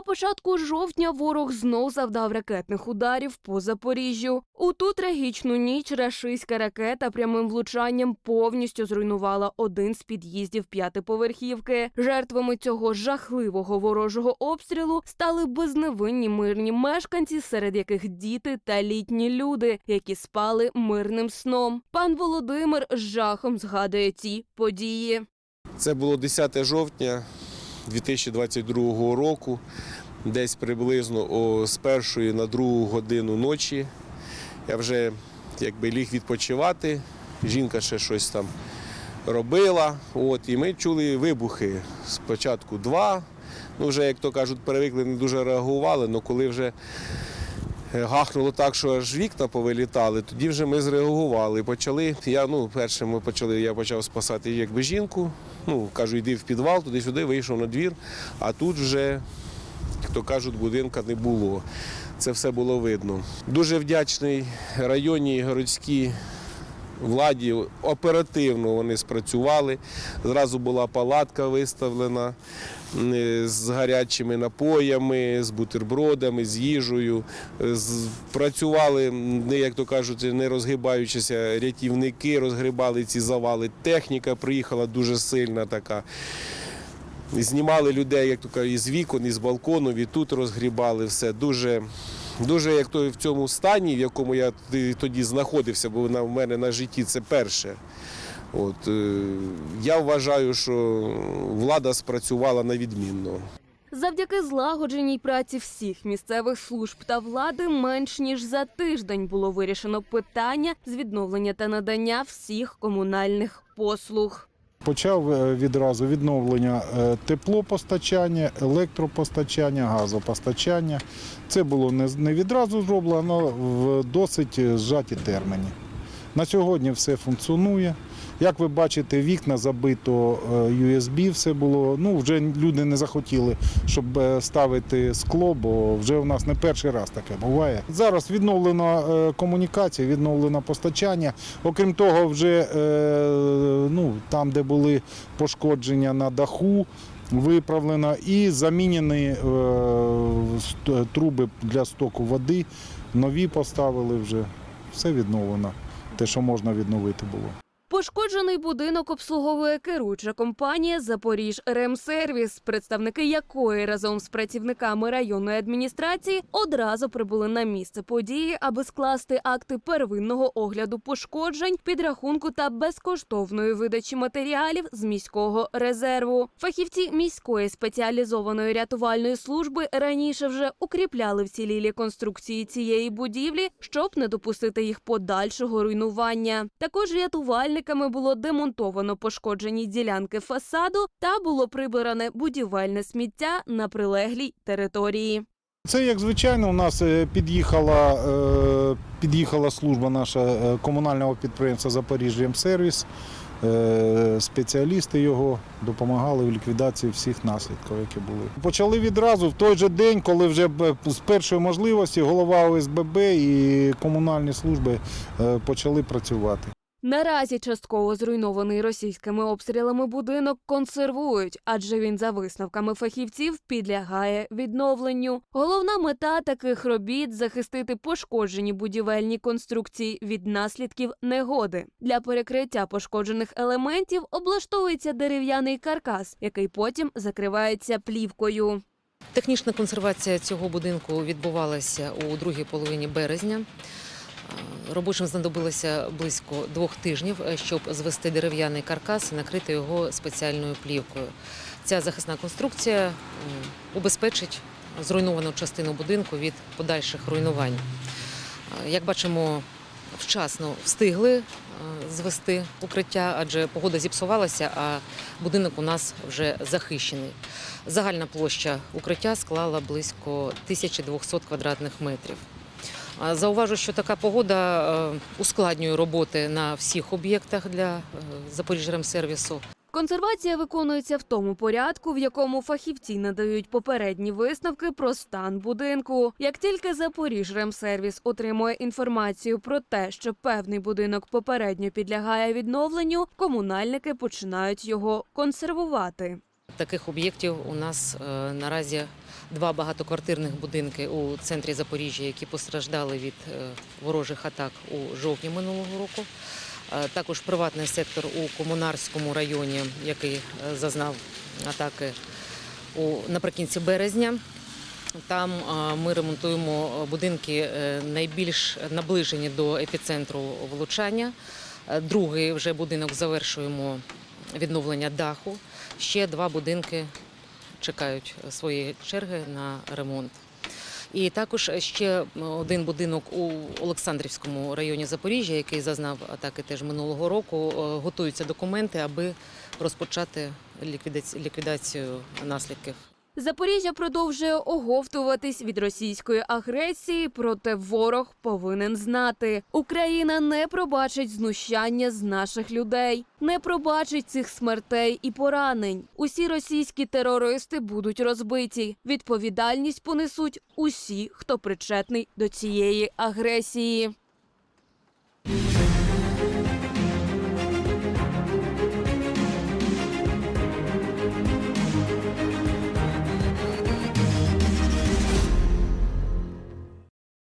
початку жовтня ворог знов завдав ракетних ударів по Запоріжжю. У ту трагічну ніч рашистська ракета прямим влучанням повністю зруйнувала один з під'їздів п'ятиповерхівки. Жертвами цього жахливого ворожого обстрілу стали безневинні мирні мешканці, серед яких діти та літні люди, які спали мирним сном. Пан Володимир з жахом згадує ці події. Це було 10 жовтня 2022 року, десь приблизно о, з першої на другу годину ночі. Я вже якби ліг відпочивати. Жінка ще щось там робила. От, і ми чули вибухи. Спочатку два. Ну, вже, як то кажуть, перевикли, не дуже реагували, але коли вже гахнуло так, що аж вікна повилітали, тоді вже ми зреагували. Почали. Я ну, перше ми почали, я почав спасати якби жінку. Ну, кажу, йди в підвал, туди-сюди, вийшов на двір, а тут вже, як то кажуть, будинка не було. Це все було видно. Дуже вдячний районній городській владі. Оперативно вони спрацювали. Зразу була палатка виставлена е, з гарячими напоями, з бутербродами, з їжею. Е, Працювали, не, як то кажуть, не розгибаючися, рятівники розгрібали ці завали. Техніка приїхала дуже сильна така. Знімали людей, як то кажуть, із вікон, із балкону, і тут розгрібали все. Дуже, дуже як то в цьому стані, в якому я тоді знаходився, бо на в мене на житті це перше. От, е, я вважаю, що влада спрацювала на відмінно. Завдяки злагодженій праці всіх місцевих служб та влади менш ніж за тиждень було вирішено питання з відновлення та надання всіх комунальних послуг. Почав е, відразу відновлення е, теплопостачання, електропостачання, газопостачання. Це було не відразу зроблено, але в досить зжаті терміни. На сьогодні все функціонує. Як ви бачите, вікна забито е, USB, все було. Ну, вже люди не захотіли, щоб е, ставити скло, бо вже у нас не перший раз таке буває. Зараз відновлена е, комунікація, відновлено постачання. Окрім того, вже ну, там, де були пошкодження на даху, виправлено і замінені труби для стоку води. Нові поставили вже. Все відновлено. Те, що можна відновити було. Пошкоджений будинок обслуговує керуюча компанія Запоріж Ремсервіс, представники якої разом з працівниками районної адміністрації одразу прибули на місце події, аби скласти акти первинного огляду пошкоджень, підрахунку та безкоштовної видачі матеріалів з міського резерву. Фахівці міської спеціалізованої рятувальної служби раніше вже укріпляли вцілілі конструкції цієї будівлі, щоб не допустити їх подальшого руйнування. Також рятувальниками було демонтовано пошкоджені ділянки фасаду та було прибране будівельне сміття на прилеглій території. Це як звичайно, у нас е, під'їхала, е, під'їхала служба наша е, комунального підприємства Запоріжжямсервіс. Е, Спеціалісти його допомагали в ліквідації всіх наслідків, які були. Почали відразу в той же день, коли вже з першої можливості голова ОСББ і комунальні служби почали працювати. Наразі частково зруйнований російськими обстрілами будинок консервують, адже він за висновками фахівців підлягає відновленню. Головна мета таких робіт захистити пошкоджені будівельні конструкції від наслідків негоди. Для перекриття пошкоджених елементів облаштовується дерев'яний каркас, який потім закривається плівкою. Технічна консервація цього будинку відбувалася у другій половині березня. Робочим знадобилося близько двох тижнів, е, щоб звести дерев'яний каркас і накрити його спеціальною плівкою. Ця захисна конструкція е, убезпечить зруйновану частину будинку від подальших руйнувань. Е, Як бачимо, вчасно встигли звести укриття, адже погода зіпсувалася, а будинок у нас вже захищений. Загальна площа укриття склала близько 1200 квадратних метрів. Зауважу, що така погода е, ускладнює роботи на всіх об'єктах для е, Запоріжремсервісу. Консервація виконується в тому порядку, в якому фахівці надають попередні висновки про стан будинку. Як тільки Запоріжремсервіс отримує інформацію про те, що певний будинок попередньо підлягає відновленню, комунальники починають його консервувати. Таких об'єктів у нас е, наразі два багатоквартирних будинки у центрі Запоріжжя, які постраждали від е, ворожих атак у жовтні минулого року. Е, Також приватний сектор у Комунарському районі, який зазнав атаки наприкінці березня. Там ми ремонтуємо будинки найбільш наближені до епіцентру влучання. Другий вже будинок завершуємо відновлення даху. Ще два будинки чекають своєї черги на ремонт. І також ще один будинок у Олександрівському районі Запоріжжя, який зазнав атаки теж минулого року. Е, Готуються документи, аби розпочати ліквідацію наслідків. Запоріжжя продовжує оговтуватись від російської агресії, проте ворог повинен знати: Україна не пробачить знущання з наших людей, не пробачить цих смертей і поранень. Усі російські терористи будуть розбиті. Відповідальність понесуть усі, хто причетний до цієї агресії.